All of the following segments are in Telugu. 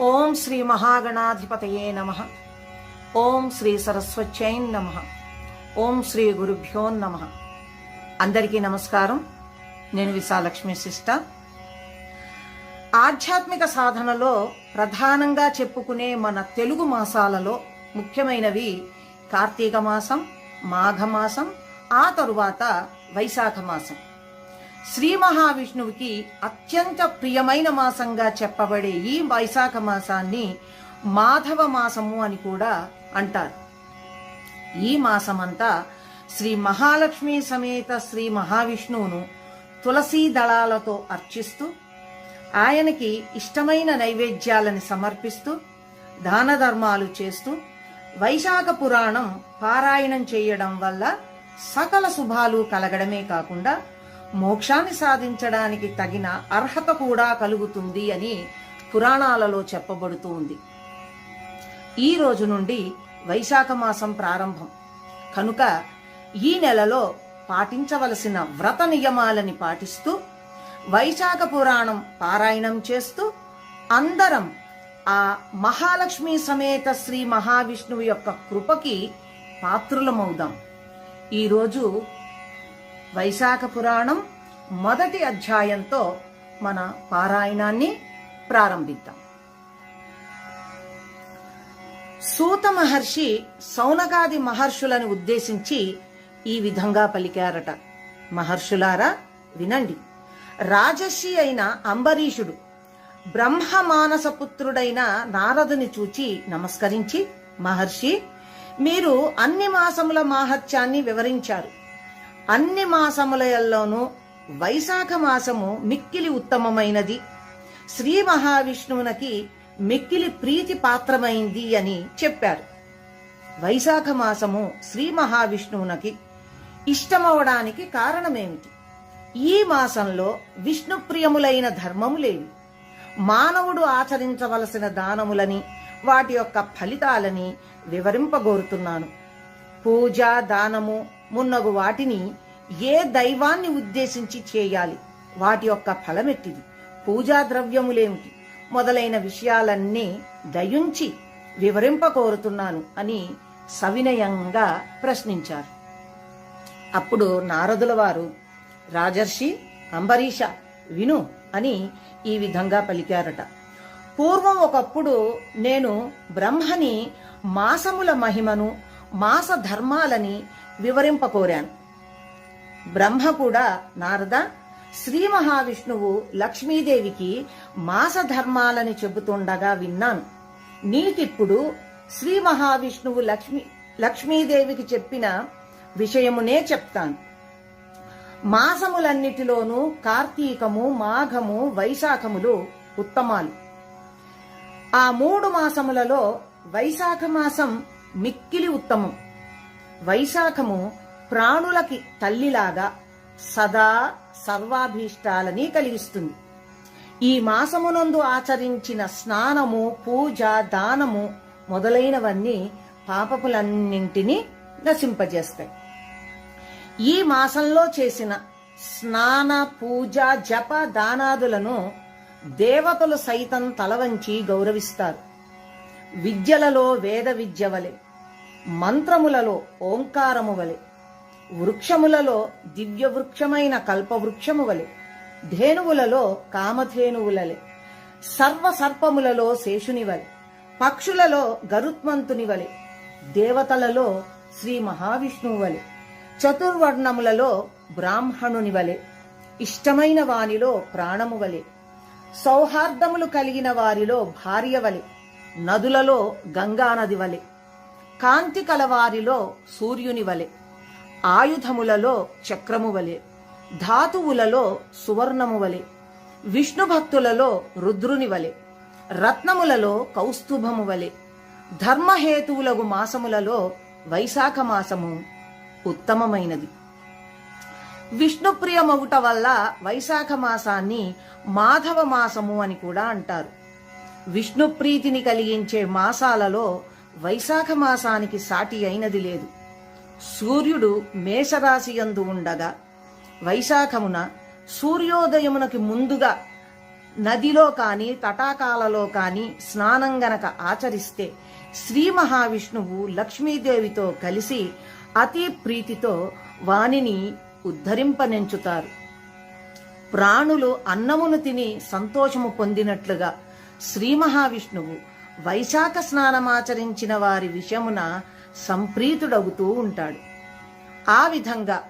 ఓం శ్రీ మహాగణాధిపతయే నమ. ఓం శ్రీ సరస్వత్యై నమ. ఓం శ్రీ గురుభ్యో నమ. అందరికీ నమస్కారం. నేను విశాలక్ష్మి సిస్ట. ఆధ్యాత్మిక సాధనలో ప్రధానంగా చెప్పుకునే మన తెలుగు మాసాలలో ముఖ్యమైనవి కార్తీక మాసం మాఘమాసం ఆ తరువాత వైశాఖ మాసం. శ్రీ మహావిష్ణువుకి అత్యంత ప్రియమైన మాసంగా చెప్పబడే ఈ వైశాఖ మాసాన్ని మాధవ మాసము అని కూడా అంటారు. ఈ మాసమంతా శ్రీ మహాలక్ష్మి సమేత శ్రీ మహావిష్ణువును తులసీ దళాలతో అర్చిస్తూ ఆయనకి ఇష్టమైన నైవేద్యాలని సమర్పిస్తూ దాన ధర్మాలు చేస్తూ వైశాఖ పురాణం పారాయణం చేయడం వల్ల సకల శుభాలు కలగడమే కాకుండా మోక్షాన్ని సాధించడానికి తగిన అర్హత కూడా కలుగుతుంది అని పురాణాలలో చెప్పబడుతూ ఉంది. ఈ రోజు నుండి వైశాఖ మాసం ప్రారంభం. కనుక ఈ నెలలో పాటించవలసిన వ్రత నియమాలని పాటిస్తూ వైశాఖ పురాణం పారాయణం చేస్తూ అందరం ఆ మహాలక్ష్మి సమేత శ్రీ మహావిష్ణువు యొక్క కృపకి పాత్రులమవుదాం. ఈరోజు వైశాఖ పురాణం మొదటి అధ్యాయంతో మన పారాయణాన్ని ప్రారంభిద్దాం. సూత మహర్షి సౌనకాది మహర్షులను ఉద్దేశించి ఈ విధంగా పలికారట. మహర్షులారా వినండి. రాజర్షి అయిన అంబరీషుడు బ్రహ్మ మానసపుత్రుడైన నారదుని చూచి నమస్కరించి మహర్షి మీరు అన్ని మాసముల మాహత్యాన్ని వివరించారు. అన్ని మాసములలోనూ వైశాఖ మాసము మిక్కిలి ఉత్తమమైనది. శ్రీ మహావిష్ణువునకి మిక్కిలి ప్రీతి పాత్రమైంది అని చెప్పారు. వైశాఖ మాసము శ్రీ మహావిష్ణువునకి ఇష్టమవడానికి కారణమేమిటి? ఈ మాసంలో విష్ణుప్రియములైన ధర్మములేవి మానవుడు ఆచరించవలసిన దానములని వాటి యొక్క ఫలితాలని వివరింపగోరుతున్నాను. పూజ దానము మున్నగు వాటిని ఏ దైవాన్ని ఉద్దేశించి చేయాలి? వాటి యొక్క ఫలమెట్టిది. పూజా ద్రవ్యములేమిటి? మొదలైన విషయాలన్నీ దయుంచి వివరింపకోరుతున్నాను అని సవినయంగా ప్రశ్నించారు. అప్పుడు నారదుల వారు రాజర్షి అంబరీష విను అని ఈ విధంగా పలికారట. పూర్వం ఒకప్పుడు నేను బ్రహ్మని మాసముల మహిమను మాస ధర్మాలని వివరింపకోరాను. బ్రహ్మ కూడా నారద శ్రీ మహావిష్ణువు లక్ష్మీదేవికి మాసధర్మాలని చెబుతుండగా విన్నాను. నీకిప్పుడు శ్రీ మహావిష్ణువు లక్ష్మి లక్ష్మీదేవికి చెప్పిన విషయమునే చెప్తాను. మాసములన్నిటిలోనూ కార్తీకము మాఘము వైశాఖములు ఉత్తమాలు. ఆ మూడు మాసములలో వైశాఖ మాసం మిక్కిలి ఉత్తమం. వైశాఖము ప్రాణులకి తల్లిలాగా సదా సర్వాభీష్టాలని కలిగిస్తుంది. ఈ మాసమునందు ఆచరించిన స్నానము పూజ దానము మొదలైనవన్నీ పాపపులన్నింటినీ నశింపజేస్తాయి. ఈ మాసంలో చేసిన స్నాన పూజ జప దానాదులను దేవతలు సైతం తలవంచి గౌరవిస్తారు. విద్యలలో వేద విద్య వలె మంత్రములలో ఓంకారము వలె వృక్షములలో దివ్య వృక్షమైన కల్పవృక్షము వలె ధేనువులలో కామధేనువులలే సర్వ సర్పములలో శేషుని వలె పక్షులలో గరుత్మంతుని వలె దేవతలలో శ్రీ మహావిష్ణువు వలె చతుర్వర్ణములలో బ్రాహ్మణుని వలె ఇష్టమైన వానిలో ప్రాణము వలె సౌహార్దములు కలిగిన వారిలో భార్య వలె నదులలో గంగానది వలె కాంతి కలవారిలో సూర్యుని వలె ఆయుధములలో చక్రము వలె ధాతువులలో సువర్ణము వలె విష్ణు భక్తులలో రుద్రుని వలె రత్నములలో కౌస్తుభము వలె ధర్మహేతువులగు మాసములలో వైశాఖ మాసము ఉత్తమమైనది. విష్ణుప్రియమవుట వల్ల వైశాఖ మాసాన్ని మాధవ మాసము అని కూడా అంటారు. విష్ణుప్రీతిని కలిగించే మాసాలలో వైశాఖ మాసానికి సాటి అయినది లేదు. సూర్యుడు మేషరాశి యందు ఉండగా వైశాఖమున సూర్యోదయమునకి ముందుగా నదిలో కానీ తటాకాలలో కానీ స్నానం గనక ఆచరిస్తే శ్రీ మహావిష్ణువు లక్ష్మీదేవితో కలిసి అతి ప్రీతితో వానిని ఉద్ధరింపనెంచుతారు. ప్రాణులు అన్నమును తిని సంతోషము పొందినట్లుగా శ్రీ మహావిష్ణువు వైశాఖ స్నానమాచరించిన వారి విషయమున సంప్రీతుడవుతూ ఉంటాడు. ఆ విధంగా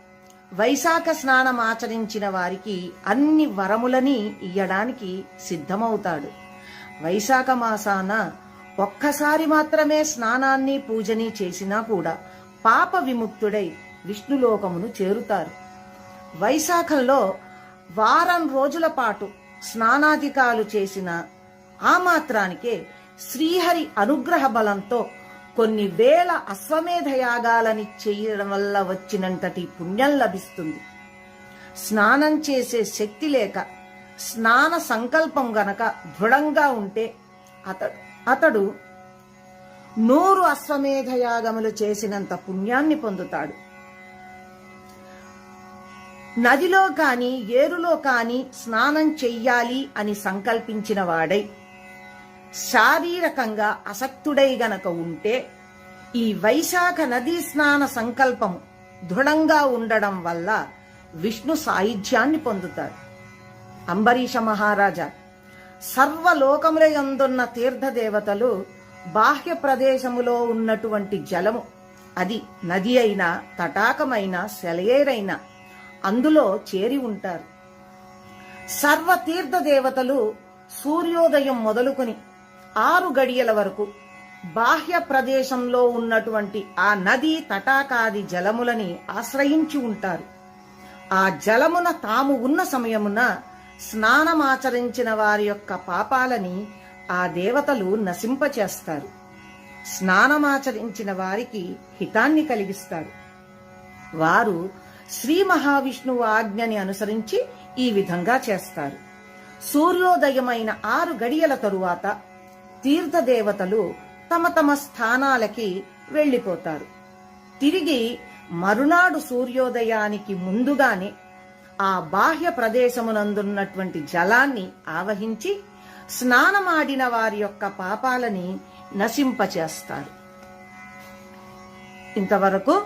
వైశాఖ స్నానమాచరించిన వారికి అన్ని వరములని ఇయ్యడానికి సిద్ధమవుతాడు. వైశాఖ మాసాన ఒక్కసారి మాత్రమే స్నానాన్ని పూజని చేసినా కూడా పాప విముక్తుడై విష్ణులోకమును చేరుతారు. వైశాఖంలో వారం రోజుల పాటు స్నానాధికాలు చేసిన ఆ మాత్రానికే శ్రీహరి అనుగ్రహ బలంతో కొన్ని వేల అశ్వమేధ యాగాలని చేయడం వల్ల వచ్చినంతటి పుణ్యం లభిస్తుంది. స్నానం చేసే శక్తి లేక స్నాన సంకల్పం గనక దృఢంగా ఉంటే అతడు అతడు నూరు అశ్వమేధ యాగములు చేసినంత పుణ్యాన్ని పొందుతాడు. నదిలో కాని ఏరులో కాని స్నానం చెయ్యాలి అని సంకల్పించిన వాడై శారీరకంగా అసక్తుడై గనక ఉంటే ఈ వైశాఖ నదీ స్నాన సంకల్పం దృఢంగా ఉండడం వల్ల విష్ణు సాయుధ్యాన్ని పొందుతాడు. అంబరీష మహారాజా సర్వలోకములయందున్న తీర్థదేవతలు బాహ్య ప్రదేశములో ఉన్నటువంటి జలము. అది నది అయినా తటాకమైన సెలయేరైనా అందులో చేరి ఉంటారు. సర్వ తీర్థ దేవతలు సూర్యోదయం మొదలుకొని ఆరు గడియల వరకు బాహ్య ప్రదేశంలో ఉన్నటువంటి ఆ నది తటాకాది జలములని ఆశ్రయించి ఉంటారు. ఆ జలమున తాము ఉన్న సమయమున స్నానమాచరించిన వారి యొక్క పాపాలని ఆ దేవతలు నశింపచేస్తారు. స్నానమాచరించిన వారికి హితాన్ని కలిగిస్తారు. వారు శ్రీ మహావిష్ణువు ఆజ్ఞని అనుసరించి ఈ విధంగా చేస్తారు. సూర్యోదయమైన ఆరు గడియల తరువాత తీర్థదేవతలు తమ తమ స్థానాలకి వెళ్ళిపోతారు తిరిగి మరునాడు సూర్యోదయానికి ముందుగానే ఆ బాహ్య ప్రదేశమునందున్నటువంటి జలాన్ని ఆవహించి స్నానమాడిన వారి యొక్క పాపాలని నశింపచేస్తారు. ఇంతవరకు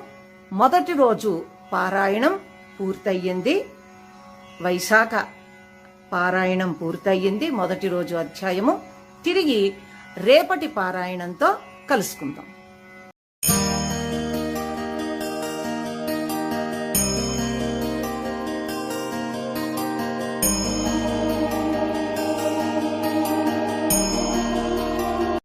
మొదటి రోజు పారాయణం పూర్తయింది వైశాఖ పారాయణం పూర్తయింది మొదటి రోజు అధ్యాయము తిరిగి రేపటి పారాయణంతో కలుసుకుందాం.